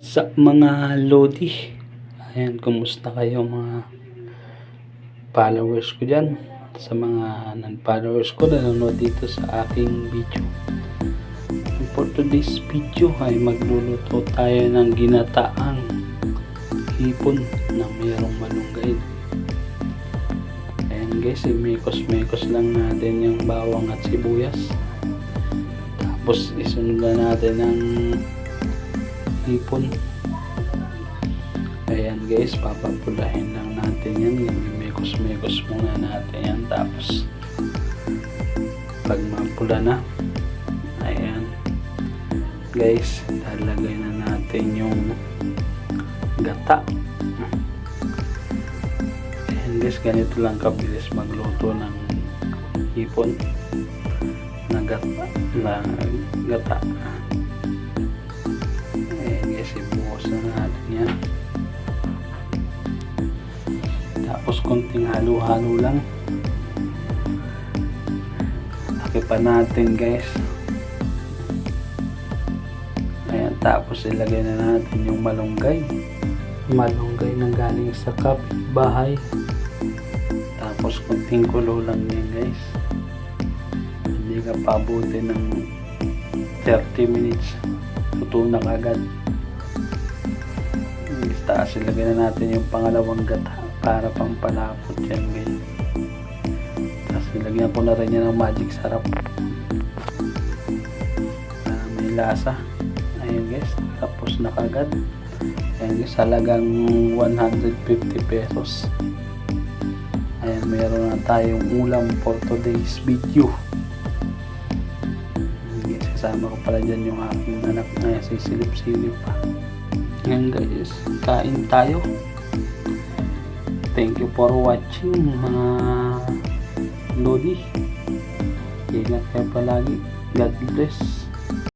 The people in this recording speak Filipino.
Sa mga Lodi, ayan, kumusta kayo mga followers ko dyan? Sa mga non-followers ko na nanonood dito sa aking video. For today's video ay magluluto tayo ng ginataang hipon na mayroong malunggay. Ayan guys, mekos-mekos lang natin yung bawang at sibuyas. Tapos isunod natin ng hipon. Ayan guys, papapulahin lang natin yan. Mekos-mekos muna natin yan. Tapos, pag mapula na, ayan. Guys, lalagay na natin yung gata. Ayan guys, ganito lang kabilis magluto ng hipon na gata. Na gata. Konting halo-halo lang. Takipan natin guys. Ayan, tapos ilagay na natin yung malunggay. Malunggay na galing sa kapitbahay. Tapos konting kulo lang yan guys. Hindi ka pabuti ng 30 minutes. Luto na kagad. Taas ilagay na natin yung pangalawang gata para pang palapot yan guys. Tapos ilagyan ko na rin yan ng magic sarap. Para may lasa. Ayun guys. Tapos na kagad. Ayun guys. Halagang 150 pesos. Ayan, meron na tayong ulam for today's video. Guys, kasama ko pala dyan yung aking anak na sisilip-silip pa. Ayan guys, kain tayo. Thank you for watching mga Lodi. Ingat kayo palagi. God bless.